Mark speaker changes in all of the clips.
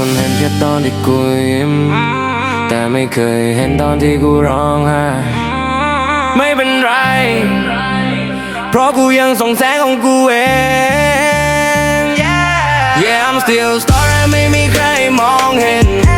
Speaker 1: อนที่กูยิ้ม แต่ไม่เคยเห็นตอนที่กูร้องไห้ไม่เป็นไร เพราะกูยังส่งแสงของกูเอง Yeah, yeah I'm still star ไม่มีใครมองเห็นผ่าน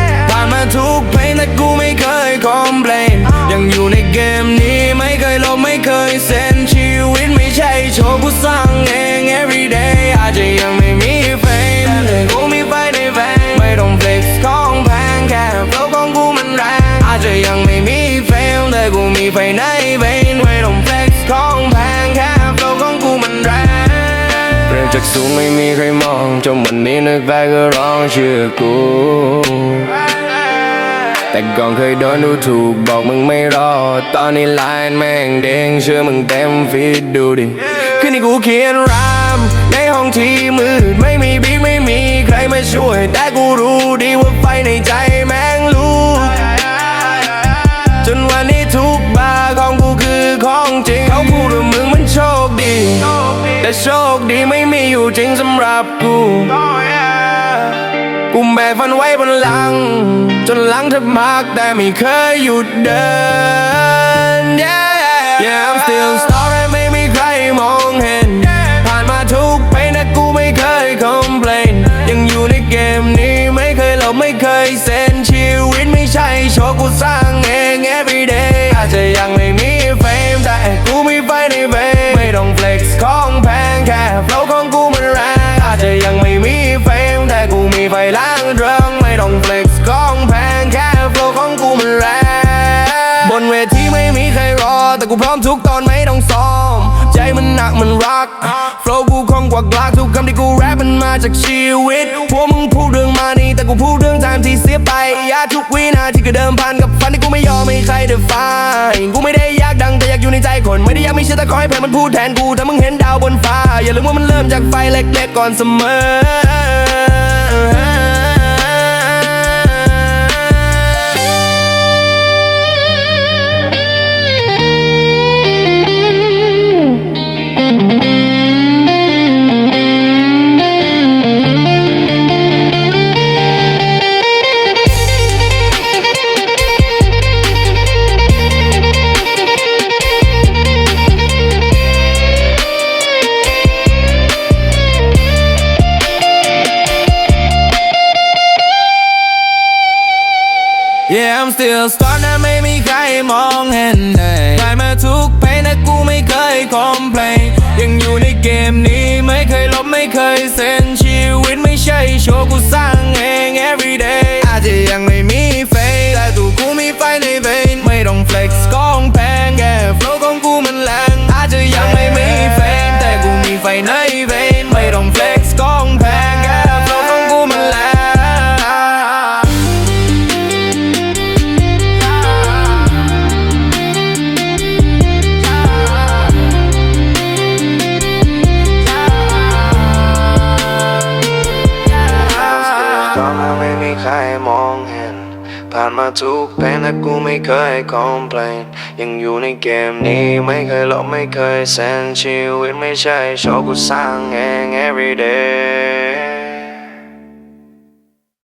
Speaker 1: จากสูงไม่มีใครมองจนวันนี้นึกได้ก็ร้องชื่อกู แต่ก่อนเคยโดนดูถูกบอกมึงไม่รอด ตอนนี้ไลน์แม่งเด้งเชื่อมึงเต็มฟีดดูดิคืนนี้กูเขียนรามในห้องที่มืด ไม่มีบิ๊กไม่มีใครมาช่วย แต่กูรู้ดีว่าไฟในใจ แต่โชคดีไม่มีอยู่จริงสำหรับกูกูแบกฝันไว้บนหลัง จนหลังแทบมากแต่ไม่เคยหยุดเดิน Yeah Yeah I'm still star ไม่มีใครมองเห็น ผ่านมาทุกเพลงแต่กูไม่เคย complain ยังอยู่ในเกมนี้ไม่เคยหลบไม่เคยเซ็นชีวิตไม่ใช่โชว์กูสร้างเอง everyday อาจจะยังไม่มีเฟม ไม่ต้องของแพงแค่ flow ของกูมันแรงบนเวทีไม่มีใครรอ แต่กูพร้อมทุกตอนไม่ต้องซ้อม ใจมันหนักมันรัก flow กูคงกว่ากลากทุกคำที่กูแรปมันมาจากชีวิต พวกมึงพูดเรื่องมานี่แต่กูพูดเรื่องทางที่เสียไปยาทุกวินาทีก็เดิมพันกับฟันที่กูไม่ยอมให้ใครเดฟายกูไม่ได้อยากดังแต่อยากอยู่ในใจคน ไม่ได้อยากมีเชื่อแต่ขอให้เพลงมันพูดแทนกูถ้ามึงเห็นดาวบนฟ้า อย่าลืมว่ามันเริ่มจากไฟเล็กๆก่อนเสมอ Yeah I'm still star นะไม่มีใครมองเห็นผ่านมาทุกเพลงแต่กูไม่เคย complain ยังอยู่ในเกมนี้ไม่เคยลบไม่เคยเซ็น ม่มีใครมองเห็น ผ่านมาทุกเพลงแต่กูไม่เคยคอมเพลนยังอยู่ในเกมนี้ไม่เคยหลบไม่เคยเซนชีวิตไม่ใช่โชว์กูสร้างเอง everyday